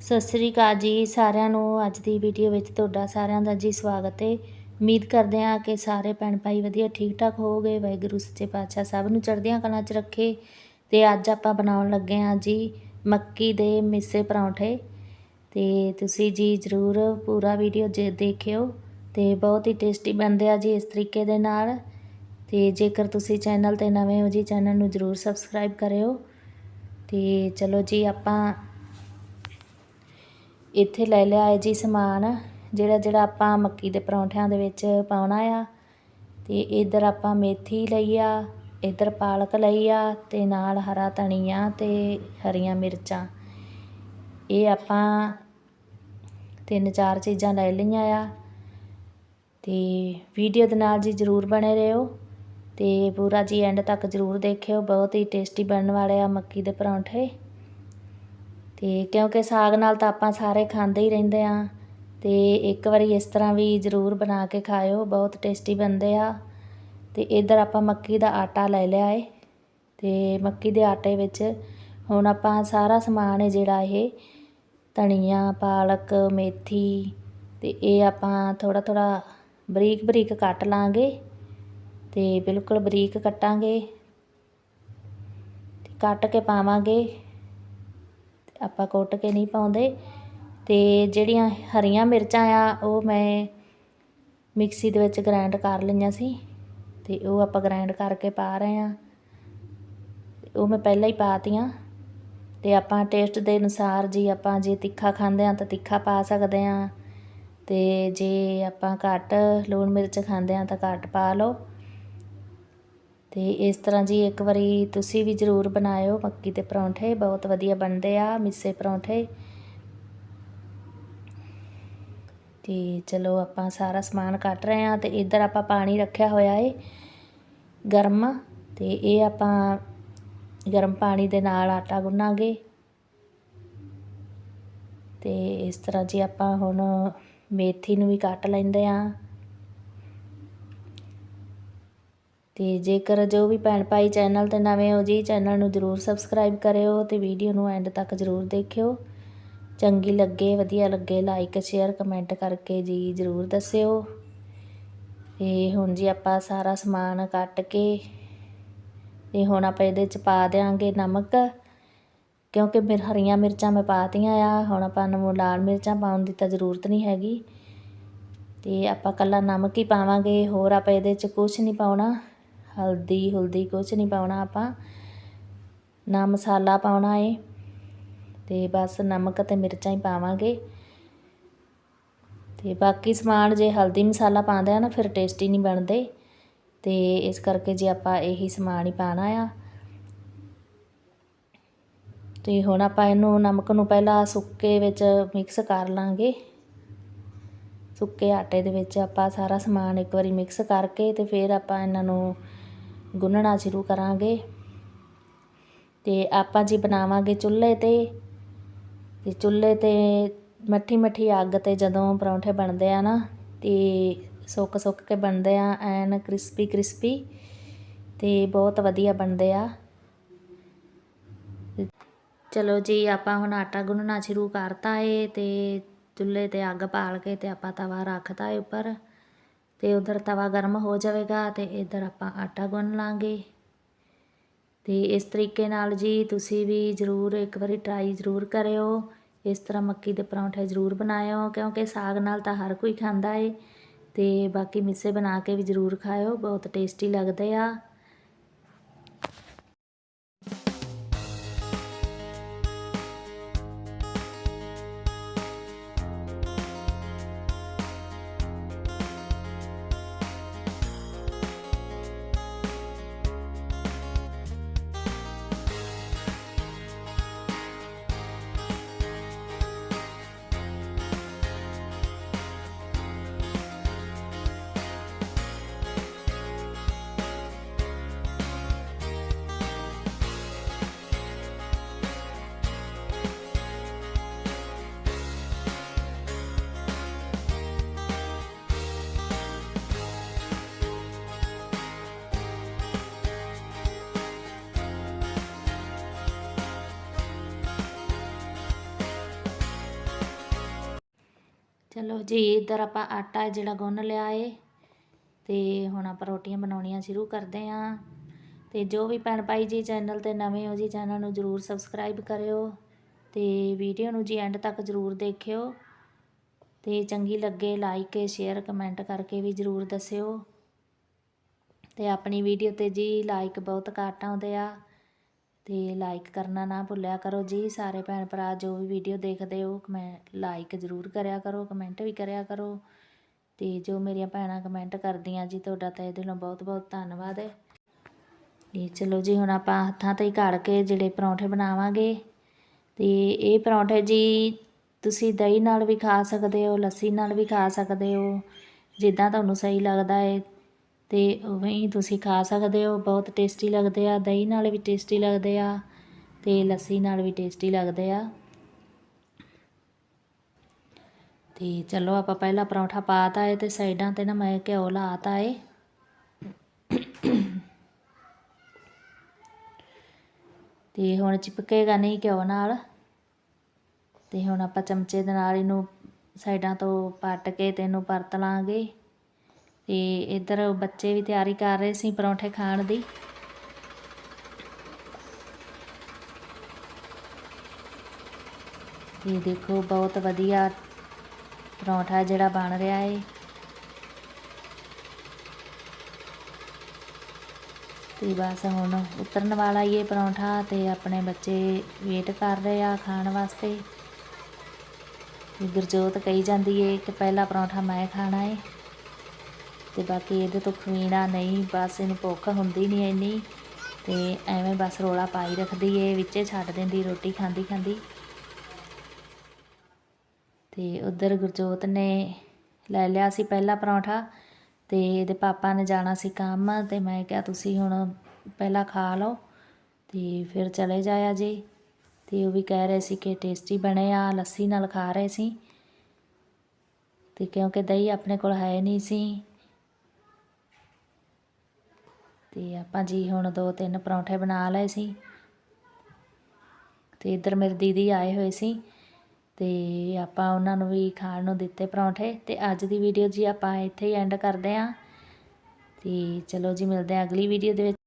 ਸਤਿ ਸ੍ਰੀ ਅਕਾਲ ਜੀ ਸਾਰਿਆਂ ਨੂੰ। ਅੱਜ ਦੀ ਵੀਡੀਓ ਵਿੱਚ ਤੁਹਾਡਾ ਸਾਰਿਆਂ ਦਾ ਜੀ ਸਵਾਗਤ ਹੈ। ਉਮੀਦ ਕਰਦੇ ਹਾਂ ਕਿ ਸਾਰੇ ਭੈਣ ਭਾਈ ਵਧੀਆ ਠੀਕ ਠਾਕ ਹੋਵੋਗੇ। ਵਾਹਿਗੁਰੂ ਸੱਚੇ ਪਾਤਸ਼ਾਹ ਸਭ ਨੂੰ ਚੜ੍ਹਦੀਆਂ ਕਲਾਂ 'ਚ ਰੱਖੇ। ਤੇ ਅੱਜ ਆਪਾਂ ਬਣਾਉਣ ਲੱਗੇ ਹਾਂ ਜੀ ਮੱਕੀ ਦੇ ਮਿੱਸੇ ਪਰੌਂਠੇ। ਤੇ ਤੁਸੀਂ ਜੀ ਜ਼ਰੂਰ ਪੂਰਾ ਵੀਡੀਓ ਜੇ ਦੇਖਿਓ ਤੇ ਬਹੁਤ ਹੀ ਟੇਸਟੀ ਬਣਦੇ ਆ ਜੀ ਇਸ ਤਰੀਕੇ ਦੇ ਨਾਲ। ਤੇ ਜੇਕਰ ਤੁਸੀਂ ਚੈਨਲ ਤੇ ਨਵੇਂ ਹੋ ਜੀ ਚੈਨਲ ਨੂੰ ਜ਼ਰੂਰ ਸਬਸਕ੍ਰਾਈਬ ਕਰਿਓ। ਤੇ ਚਲੋ ਜੀ ਆਪਾਂ ਇੱਥੇ ਲੈ ਲਿਆ ਹੈ ਜੀ ਸਮਾਨ, ਜਿਹੜਾ ਜਿਹੜਾ ਆਪਾਂ ਮੱਕੀ ਦੇ ਪਰੌਂਠਿਆਂ ਦੇ ਵਿੱਚ ਪਾਉਣਾ ਆ। ਅਤੇ ਇੱਧਰ ਆਪਾਂ ਮੇਥੀ ਲਈ ਆ, ਇੱਧਰ ਪਾਲਕ ਲਈ ਆ ਅਤੇ ਨਾਲ ਹਰਾ ਧਨੀਆ ਅਤੇ ਹਰੀਆਂ ਮਿਰਚਾਂ। ਇਹ ਆਪਾਂ ਤਿੰਨ ਚਾਰ ਚੀਜ਼ਾਂ ਲੈ ਲਈਆਂ ਆ। ਅਤੇ ਵੀਡੀਓ ਦੇ ਨਾਲ ਜੀ ਜ਼ਰੂਰ ਬਣੇ ਰਹੋ। ਅਤੇ ਪੂਰਾ ਜੀ ਐਂਡ ਤੱਕ ਜ਼ਰੂਰ ਦੇਖਿਓ। ਬਹੁਤ ਹੀ ਟੇਸਟੀ ਬਣਨ ਵਾਲੇ ਆ ਮੱਕੀ ਦੇ ਪਰੌਂਠੇ। ਤੇ ਕਿਉਂਕਿ ਸਾਗ ਨਾਲ ਤਾਂ ਆਪਾਂ ਸਾਰੇ ਖਾਂਦੇ ਹੀ ਰਹਿੰਦੇ ਆ ਤੇ ਇੱਕ ਵਾਰੀ ਇਸ ਤਰ੍ਹਾਂ ਵੀ ਜ਼ਰੂਰ ਬਣਾ ਕੇ ਖਾਇਓ, ਬਹੁਤ ਟੇਸਟੀ ਬਣਦੇ ਆ। ਤੇ ਇਧਰ ਆਪਾਂ ਮੱਕੀ ਦਾ ਆਟਾ ਲੈ ਲਿਆ ਏ। ਤੇ ਮੱਕੀ ਦੇ ਆਟੇ ਵਿੱਚ ਹੁਣ ਆਪਾਂ ਸਾਰਾ ਸਮਾਨ ਹੈ ਜਿਹੜਾ ਇਹ, ਧਨੀਆ, ਪਾਲਕ, ਮੇਥੀ ਤੇ ਇਹ ਆਪਾਂ ਥੋੜਾ ਥੋੜਾ ਬਰੀਕ ਬਰੀਕ ਕੱਟ ਲਾਂਗੇ ਤੇ ਬਿਲਕੁਲ ਬਰੀਕ ਕੱਟਾਂਗੇ। ਤੇ ਕੱਟ ਕੇ ਪਾਵਾਂਗੇ। ਆਪਾਂ ਕੁੱਟ ਕੇ ਨਹੀਂ ਪਾਉਂਦੇ। ਤੇ ਜਿਹੜੀਆਂ ਹਰੀਆਂ ਮਿਰਚਾਂ ਆ, ਉਹ ਮੈਂ ਮਿਕਸੀ ਦੇ ਵਿੱਚ ਗ੍ਰਾਈਂਡ ਕਰ ਲਈਆਂ ਸੀ। ਤੇ ਉਹ ਆਪਾਂ ਗ੍ਰਾਈਂਡ ਕਰਕੇ ਪਾ ਰਹੇ ਆ ਉਹ ਮੈਂ ਪਹਿਲਾਂ ਹੀ ਪਾਤੀਆਂ। ਤੇ ਆਪਾਂ ਟੇਸਟ ਦੇ ਅਨੁਸਾਰ ਜੀ ਆਪਾਂ ਜੇ ਤਿੱਖਾ ਖਾਂਦੇ ਆ ਤਾਂ ਤਿੱਖਾ ਪਾ ਸਕਦੇ ਆ ਤੇ ਜੇ ਆਪਾਂ ਘੱਟ ਲੂਣ ਮਿਰਚ ਖਾਂਦੇ ਆ ਤਾਂ ਘੱਟ ਪਾ ਲਓ। ਤੇ ਇਸ ਤਰ੍ਹਾਂ ਜੀ ਇੱਕ ਵਾਰੀ ਤੁਸੀਂ ਵੀ ਜ਼ਰੂਰ ਬਣਾਇਓ। ਮੱਕੀ ਦੇ ਪਰੌਂਠੇ ਬਹੁਤ ਵਧੀਆ ਬਣਦੇ ਆ, ਮਿੱਸੇ ਪਰੌਂਠੇ। ਤੇ ਚਲੋ ਆਪਾਂ ਸਾਰਾ ਸਮਾਨ ਕੱਟ ਰਹੇ ਆ ਤੇ ਇੱਧਰ ਆਪਾਂ ਪਾਣੀ ਰੱਖਿਆ ਹੋਇਆ ਏ, ਗਰਮ। ਤੇ ਇਹ ਆਪਾਂ ਗਰਮ ਪਾਣੀ ਦੇ ਨਾਲ ਆਟਾ ਗੁੰਨਾਂਗੇ। ਤੇ ਇਸ ਤਰ੍ਹਾਂ ਜੀ ਆਪਾਂ ਹੁਣ ਮੇਥੀ ਨੂੰ ਵੀ ਕੱਟ ਲੈਂਦੇ ਆ ਤੇ ਜੇਕਰ ਜੋ ਵੀ ਭੈਣ ਭਾਈ ਚੈਨਲ ਤੇ ਨਵੇਂ ਹੋ ਜੀ, ਚੈਨਲ ਨੂੰ ਜਰੂਰ ਸਬਸਕ੍ਰਾਈਬ ਕਰਿਓ ਤੇ ਵੀਡੀਓ ਨੂੰ ਐਂਡ ਤੱਕ ਜਰੂਰ ਦੇਖਿਓ। ਚੰਗੀ ਲੱਗੇ, ਵਧੀਆ ਲੱਗੇ ਲਾਈਕ ਸ਼ੇਅਰ ਕਮੈਂਟ ਕਰਕੇ ਜੀ ਜਰੂਰ ਦੱਸਿਓ। ਤੇ ਹੁਣ ਜੀ ਆਪਾਂ ਸਾਰਾ ਸਮਾਨ ਕੱਟ ਕੇ ਤੇ ਹੁਣ ਆਪਾਂ ਇਹਦੇ ਚ ਪਾ ਦੇਾਂਗੇ ਨਮਕ, ਕਿਉਂਕਿ ਮੇਰੇ, ਹਰੀਆਂ ਮਿਰਚਾਂ ਮੈਂ ਪਾਤੀਆਂ ਆ, ਹੁਣ ਆਪਾਂ ਨੂੰ ਲਾਲ ਮਿਰਚਾਂ ਪਾਉਣ ਦੀ ਤਾਂ ਜ਼ਰੂਰਤ ਨਹੀਂ ਹੈਗੀ। ਤੇ ਆਪਾਂ ਕੱਲਾ ਨਮਕ ਹੀ ਪਾਵਾਂਗੇ, ਹੋਰ ਆਪਾਂ ਇਹਦੇ ਚ ਕੁਝ ਨਹੀਂ ਪਾਉਣਾ। ਹਲਦੀ ਹੁਲਦੀ ਕੁਝ ਨਹੀਂ ਪਾਉਣਾ ਆਪਾਂ। ਨਾ ਮਸਾਲਾ ਪਾਉਣਾ ਏ ਤੇ ਬਸ ਨਮਕ ਤੇ ਮਿਰਚਾਂ ਹੀ ਪਾਵਾਂਗੇ। ਤੇ ਬਾਕੀ ਸਮਾਨ ਜੇ ਹਲਦੀ ਮਸਾਲਾ ਪਾਉਂਦੇ ਆ ਨਾ ਫਿਰ ਟੇਸਟੀ ਨਹੀਂ ਬਣਦੇ। ਤੇ ਇਸ ਕਰਕੇ ਜੇ ਆਪਾਂ ਇਹੀ ਸਮਾਨ ਹੀ ਪਾਣਾ ਆ। ਤੇ ਹੁਣ ਆਪਾਂ ਇਹਨੂੰ ਨਮਕ ਨੂੰ ਪਹਿਲਾਂ ਸੁੱਕੇ ਵਿੱਚ ਮਿਕਸ ਕਰ ਲਾਂਗੇ। ਸੁੱਕੇ ਆਟੇ ਦੇ ਵਿੱਚ ਆਪਾਂ ਸਾਰਾ ਸਮਾਨ ਇੱਕ ਵਾਰੀ ਮਿਕਸ ਕਰਕੇ ਤੇ ਫਿਰ ਆਪਾਂ ਇਹਨਾਂ ਨੂੰ ਗੁੰਨਣਾ ਸ਼ੁਰੂ ਕਰਾਂਗੇ। ਤੇ ਆਪਾਂ ਜੀ ਬਣਾਵਾਂਗੇ ਚੁੱਲ੍ਹੇ ਤੇ। ਤੇ ਚੁੱਲ੍ਹੇ ਤੇ ਮੱਠੀ ਮੱਠੀ ਅੱਗ ਤੇ ਜਦੋਂ ਪਰੌਂਠੇ ਬਣਦੇ ਆ ਨਾ, ਤੇ ਸੁੱਕ ਸੁੱਕ ਕੇ ਬਣਦੇ ਆ, ਐਨ ਕ੍ਰਿਸਪੀ ਕ੍ਰਿਸਪੀ ਤੇ ਬਹੁਤ ਵਧੀਆ ਬਣਦੇ ਆ। ਚਲੋ ਜੀ, ਆਪਾਂ ਹੁਣ ਆਟਾ ਗੁੰਨਣਾ ਸ਼ੁਰੂ ਕਰਤਾ ਏ ਤੇ ਚੁੱਲ੍ਹੇ ਤੇ ਅੱਗ ਬਾਲ ਕੇ ਅਤੇ ਆਪਾਂ ਤਵਾ ਰੱਖਤਾ ਏ ਉੱਪਰ ਅਤੇ ਉੱਧਰ ਤਵਾ ਗਰਮ ਹੋ ਜਾਵੇਗਾ ਅਤੇ ਇੱਧਰ ਆਪਾਂ ਆਟਾ ਗੁੰਨ ਲਾਂਗੇ। ਅਤੇ ਇਸ ਤਰੀਕੇ ਨਾਲ ਜੀ ਤੁਸੀਂ ਵੀ ਜ਼ਰੂਰ ਇੱਕ ਵਾਰੀ ਟਰਾਈ ਜ਼ਰੂਰ ਕਰਿਓ। ਇਸ ਤਰ੍ਹਾਂ ਮੱਕੀ ਦੇ ਪਰੌਂਠੇ ਜ਼ਰੂਰ ਬਣਾਇਓ ਕਿਉਂਕਿ ਸਾਗ ਨਾਲ ਤਾਂ ਹਰ ਕੋਈ ਖਾਂਦਾ ਏ ਅਤੇ ਬਾਕੀ ਮਿੱਸੇ ਬਣਾ ਕੇ ਵੀ ਜ਼ਰੂਰ ਖਾਇਓ, ਬਹੁਤ ਟੇਸਟੀ ਲੱਗਦੇ ਆ। ਚਲੋ ਜੀ, ਇੱਧਰ ਆਪਾਂ ਆਟਾ ਜਿਹੜਾ ਗੁੰਨ ਲਿਆ ਏ ਤੇ ਹੁਣ ਆਪਾਂ ਰੋਟੀਆਂ ਬਣਾਉਣੀਆਂ ਸ਼ੁਰੂ ਕਰਦੇ ਆਂ। ਤੇ ਜੋ ਵੀ ਭੈਣ ਭਾਈ ਜੀ ਚੈਨਲ ਤੇ ਨਵੇਂ ਹੋ ਜੀ, ਚੈਨਲ ਨੂੰ ਜਰੂਰ ਸਬਸਕ੍ਰਾਈਬ ਕਰਿਓ ਤੇ ਵੀਡੀਓ ਨੂੰ ਜੀ ਐਂਡ ਤੱਕ ਜਰੂਰ ਦੇਖਿਓ ਤੇ ਚੰਗੀ ਲੱਗੇ ਲਾਈਕ, ਸ਼ੇਅਰ, ਕਮੈਂਟ ਕਰਕੇ ਵੀ ਜਰੂਰ ਦੱਸਿਓ। ਤੇ ਆਪਣੀ ਵੀਡੀਓ ਤੇ ਜੀ ਲਾਈਕ ਬਹੁਤ ਘੱਟ ਆਉਂਦੇ ਆ। ਅਤੇ ਲਾਈਕ ਕਰਨਾ ਨਾ ਭੁੱਲਿਆ ਕਰੋ ਜੀ। ਸਾਰੇ ਭੈਣ ਭਰਾ ਜੋ ਵੀ ਵੀਡੀਓ ਦੇਖਦੇ ਹੋ ਕਮੈਂ ਲਾਈਕ ਜ਼ਰੂਰ ਕਰਿਆ ਕਰੋ ਕਮੈਂਟ ਵੀ ਕਰਿਆ ਕਰੋ। ਅਤੇ ਜੋ ਮੇਰੀਆਂ ਭੈਣਾਂ ਕਮੈਂਟ ਕਰਦੀਆਂ ਜੀ, ਤੁਹਾਡਾ ਤਾਂ ਇਹਦੇ ਦਿਲੋਂ ਬਹੁਤ ਬਹੁਤ ਧੰਨਵਾਦ ਹੈ ਇਹ ਚਲੋ ਜੀ, ਹੁਣ ਆਪਾਂ ਹੱਥਾਂ ਤੇ ਹੀ ਘੜ ਕੇ ਜਿਹੜੇ ਪਰੌਂਠੇ ਬਣਾਵਾਂਗੇ। ਤੇ ਇਹ ਪਰੌਂਠੇ ਜੀ, ਤੁਸੀਂ ਦਹੀਂ ਨਾਲ ਵੀ ਖਾ ਸਕਦੇ ਹੋ, ਲੱਸੀ ਨਾਲ ਵੀ ਖਾ ਸਕਦੇ ਹੋ। ਜਿੱਦਾਂ ਤੁਹਾਨੂੰ ਸਹੀ ਲੱਗਦਾ ਹੈ ਅਤੇ ਉਵੇਂ ਤੁਸੀਂ ਖਾ ਸਕਦੇ ਹੋ, ਬਹੁਤ ਟੇਸਟੀ ਲੱਗਦੇ ਆ, ਦਹੀਂ ਨਾਲ ਵੀ ਟੇਸਟੀ ਲੱਗਦੇ ਆ ਅਤੇ ਲੱਸੀ ਨਾਲ ਵੀ ਟੇਸਟੀ ਲੱਗਦੇ ਆ। ਤੇ ਚਲੋ ਆਪਾਂ ਪਹਿਲਾਂ ਪਰੌਂਠਾ ਪਾਤਾ ਹੈ ਤੇ ਸਾਈਡਾਂ ਤੇ ਨਾ ਮੈਂ ਘਿਓ ਲਾਤਾ ਏ। ਤੇ ਹੁਣ ਚਿਪਕੇਗਾ ਨਹੀਂ ਘਿਓ ਨਾਲ। ਤੇ ਹੁਣ ਆਪਾਂ ਚਮਚੇ ਦੇ ਨਾਲ ਇਹਨੂੰ ਸਾਈਡਾਂ ਤੋਂ ਪੱਟ ਕੇ ਤੇ ਇਹਨੂੰ ਪਰਤ ਲਾਂਗੇ। ਤੇ ਇੱਧਰ ਬੱਚੇ ਵੀ ਤਿਆਰੀ ਕਰ ਰਹੇ ਸੀ ਪਰੌਂਠੇ ਖਾਣ ਦੀ। ਇਹ ਦੇਖੋ ਬਹੁਤ ਵਧੀਆ ਪਰੌਂਠਾ ਜਿਹੜਾ ਬਣ ਰਿਹਾ ਹੈ ਤੇ ਬਸ ਹੁਣ ਉਤਰਨ ਵਾਲਾ ਹੀ ਇਹ ਪਰੌਂਠਾ ਤੇ ਆਪਣੇ ਬੱਚੇ ਵੇਟ ਕਰ ਰਹੇ ਆ ਖਾਣ ਵਾਸਤੇ। ਗੁਰਜੋਤ ਕਹੀ ਜਾਂਦੀ ਏ ਕਿ ਪਹਿਲਾ ਪਰੌਂਠਾ ਮੈਂ ਖਾਣਾ ਏ। ਤੇ ਬਾਕੀ ਇਹਦੇ ਤੋਂ ਖਵੀਣਾ ਨਹੀਂ, ਬਸ ਇਹਨੂੰ ਭੁੱਖ ਹੁੰਦੀ ਨਹੀਂ ਇੰਨੀ ਤੇ ਐਵੇਂ ਬਸ ਰੋਲਾ ਪਾਈ ਰੱਖਦੀ ਏ, ਵਿੱਚੇ ਛੱਡ ਦਿੰਦੀ ਰੋਟੀ ਖਾਂਦੀ ਖਾਂਦੀ। ਤੇ ਉਧਰ ਗੁਰਜੋਤ ਨੇ ਲੈ ਲਿਆ ਸੀ ਪਹਿਲਾ ਪਰੌਂਠਾ ਤੇ ਇਹਦੇ ਪਾਪਾ ਨੇ ਜਾਣਾ ਸੀ ਕੰਮ ਤੇ ਮੈਂ ਕਿਹਾ ਤੁਸੀਂ ਹੁਣ ਪਹਿਲਾਂ ਖਾ ਲਓ ਤੇ ਫਿਰ ਚਲੇ ਜਾਇਆ ਜੀ। ਤੇ ਉਹ ਵੀ ਕਹਿ ਰਹੇ ਸੀ ਕਿ ਟੇਸਟੀ ਬਣੇ ਆ, ਲੱਸੀ ਨਾਲ ਖਾ ਰਹੇ ਸੀ। ਤੇ ਕਿਉਂਕਿ ਦਹੀਂ ਆਪਣੇ ਕੋਲ ਹੈ ਨਹੀਂ ਸੀ ਅਤੇ ਆਪਾਂ ਜੀ ਹੁਣ ਦੋ ਤਿੰਨ ਪਰੌਂਠੇ ਬਣਾ ਲਏ ਸੀ। ਅਤੇ ਇੱਧਰ ਮੇਰੀ ਦੀਦੀ ਆਏ ਹੋਏ ਸੀ ਅਤੇ ਆਪਾਂ ਉਹਨਾਂ ਨੂੰ ਵੀ ਖਾਣ ਨੂੰ ਦਿੱਤੇ ਪਰੌਂਠੇ ਅਤੇ ਅੱਜ ਦੀ ਵੀਡੀਓ ਜੀ ਆਪਾਂ ਇੱਥੇ ਹੀ ਐਂਡ ਕਰਦੇ ਹਾਂ। ਅਤੇ ਚਲੋ ਜੀ, ਮਿਲਦੇ ਹਾਂ ਅਗਲੀ ਵੀਡੀਓ ਦੇ ਵਿੱਚ।